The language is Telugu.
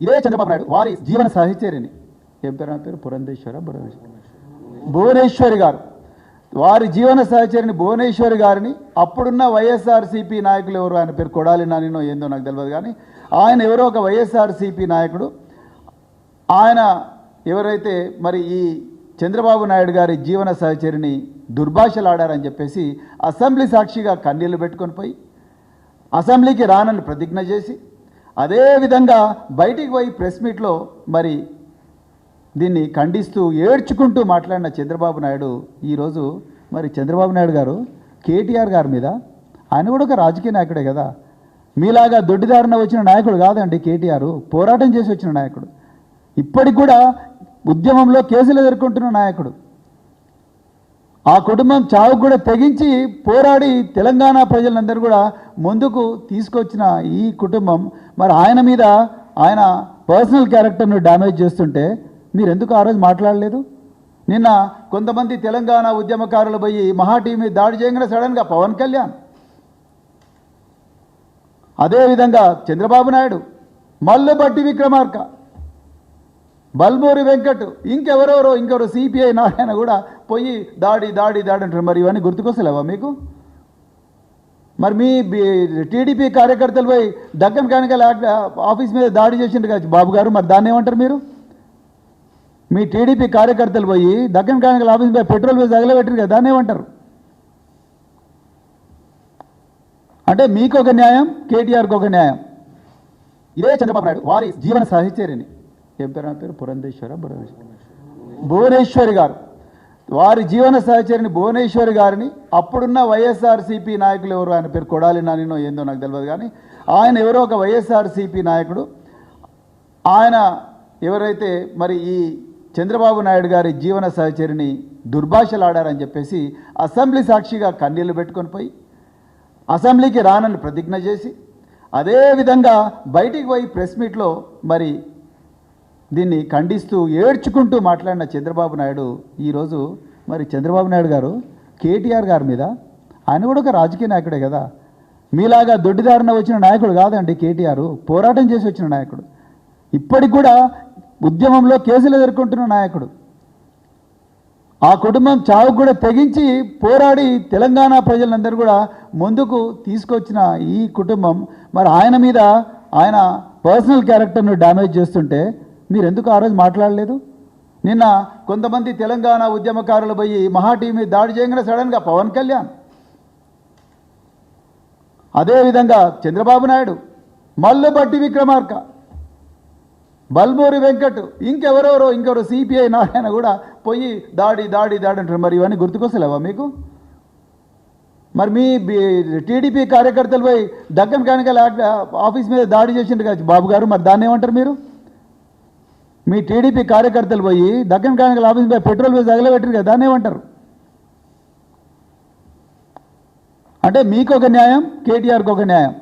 ఇదే చంద్రబాబు నాయుడు వారి జీవన సహచరిని ఏం పేరు? నా పేరు పురంధేశ్వర భువనేశ్వరి భువనేశ్వరి గారు. వారి జీవన సహచరిని భువనేశ్వరి గారిని అప్పుడున్న వైఎస్ఆర్సీపీ నాయకులు ఎవరు? ఆయన పేరు కొడాలి నానినో ఏందో నాకు తెలియదు కానీ ఆయన ఎవరో ఒక వైఎస్ఆర్సీపీ నాయకుడు. ఆయన ఎవరైతే మరి ఈ చంద్రబాబు నాయుడు గారి జీవన సహచరిని దుర్భాషలాడారని చెప్పేసి అసెంబ్లీ సాక్షిగా కన్నీళ్ళు పెట్టుకొని పోయి అసెంబ్లీకి రానని ప్రతిజ్ఞ చేసి అదేవిధంగా బయటికి పోయి ప్రెస్ మీట్లో మరి దీన్ని ఖండిస్తూ ఏడ్చుకుంటూ మాట్లాడిన చంద్రబాబు నాయుడు ఈరోజు మరి చంద్రబాబు నాయుడు గారు కేటీఆర్ గారి మీద. ఆయన కూడా ఒక రాజకీయ నాయకుడే కదా. మీలాగా దొడ్డిదారిన వచ్చిన నాయకుడు కాదండి కేటీఆర్. పోరాటం చేసి వచ్చిన నాయకుడు. ఇప్పటికి కూడా ఉద్యమంలో కేసులు ఎదుర్కొంటున్న నాయకుడు. ఆ కుటుంబం చావుకు కూడా తెగించి పోరాడి తెలంగాణ ప్రజలందరూ కూడా ముందుకు తీసుకొచ్చిన ఈ కుటుంబం మరి ఆయన మీద ఆయన పర్సనల్ క్యారెక్టర్ను డ్యామేజ్ చేస్తుంటే మీరు ఎందుకు ఆ రోజు మాట్లాడలేదు? నిన్న కొంతమంది తెలంగాణ ఉద్యమకారులు పోయి మహాటీవీ మీద దాడి చేయగానే సడన్గా పవన్ కళ్యాణ్ అదేవిధంగా చంద్రబాబు నాయుడు మల్లుబట్టి విక్రమార్క బల్మూరి వెంకట్ ఇంకెవరెవరో ఇంకెవరో సిపిఐ నారాయణ కూడా పోయి దాడి దాడి దాడి అంటారు. మరి ఇవన్నీ గుర్తుకొస్తలేవా మీకు? మరి మీ టీడీపీ కార్యకర్తలు పోయి దక్కన్ కానికల్ ఆఫీస్ మీద దాడి చేసిండ్రు కదా బాబు గారు మరి దాన్ని ఏమంటారు మీరు? మీ టీడీపీ కార్యకర్తలు పోయి దక్కన్ కానికల్ ఆఫీస్ మీద పెట్రోల్ మీద తగలబెట్టారు కదా దాన్ని ఏమంటారు? అంటే మీకు ఒక న్యాయం కేటీఆర్కి ఒక న్యాయం. ఇదే చంద్రబాబు నాయుడు వారి జీవన సహచరిని ఏం పేరు నా పేరు? పురంధేశ్వర భువనేశ్వరి భువనేశ్వరి గారు. వారి జీవన సహచరిని భువనేశ్వరి గారిని అప్పుడున్న వైఎస్ఆర్సీపీ నాయకులు ఎవరు? ఆయన పేరు కొడాలి నానినో ఏందో నాకు తెలియదు కానీ ఆయన ఎవరో ఒక వైఎస్ఆర్సీపీ నాయకుడు. ఆయన ఎవరైతే మరి ఈ చంద్రబాబు నాయుడు గారి జీవన సహచరిని దుర్భాషలాడారని చెప్పేసి అసెంబ్లీ సాక్షిగా కన్నీళ్ళు పెట్టుకొని పోయి అసెంబ్లీకి రానని ప్రతిజ్ఞ చేసి అదేవిధంగా బయటికి పోయి ప్రెస్ మీట్లో మరి దీన్ని ఖండిస్తూ ఏడ్చుకుంటూ మాట్లాడిన చంద్రబాబు నాయుడు ఈరోజు మరి చంద్రబాబు నాయుడు గారు కేటీఆర్ గారి మీద. ఆయన కూడా ఒక రాజకీయ నాయకుడే కదా. మీలాగా దొడ్డిదారిన వచ్చిన నాయకుడు కాదండి కేటీఆర్. పోరాటం చేసి వచ్చిన నాయకుడు. ఇప్పటికి కూడా ఉద్యమంలో కేసులు ఎదుర్కొంటున్న నాయకుడు. ఆ కుటుంబం చావుకు కూడా తెగించి పోరాడి తెలంగాణ ప్రజలందరూ కూడా ముందుకు తీసుకొచ్చిన ఈ కుటుంబం మరి ఆయన మీద ఆయన పర్సనల్ క్యారెక్టర్ను డ్యామేజ్ చేస్తుంటే మీరెందుకు ఆ రోజు మాట్లాడలేదు? నిన్న కొంతమంది తెలంగాణ ఉద్యమకారులు పోయి మహా టీవీ దాడి చేయగానే సడన్గా పవన్ కళ్యాణ్. అదేవిధంగా చంద్రబాబు నాయుడు మల్లుబట్టి విక్రమార్క బల్మూరి వెంకట్ ఇంకెవరెవరో ఇంకెవరో సిపిఐ నారాయణ కూడా పోయి దాడి దాడి దాడి అంటారు మరి ఇవన్నీ గుర్తుకొస్తలేవా మీకు? మరి మీ టీడీపీ కార్యకర్తలు పోయి దక్కన్ కానికల్ ఆఫీస్ మీద దాడి చేసిండ్రు కదా బాబు గారు మరి దాన్ని ఏమంటారు మీరు? మీ టీడీపీ కార్యకర్తలు పోయి దక్కన్ కానికల్ ఆఫీస్ పోయి పెట్రోల్ పోయి తగలబెట్టారు కదా దాన్ని ఏమంటారు? అంటే మీకు ఒక న్యాయం కేటీఆర్కి ఒక న్యాయం.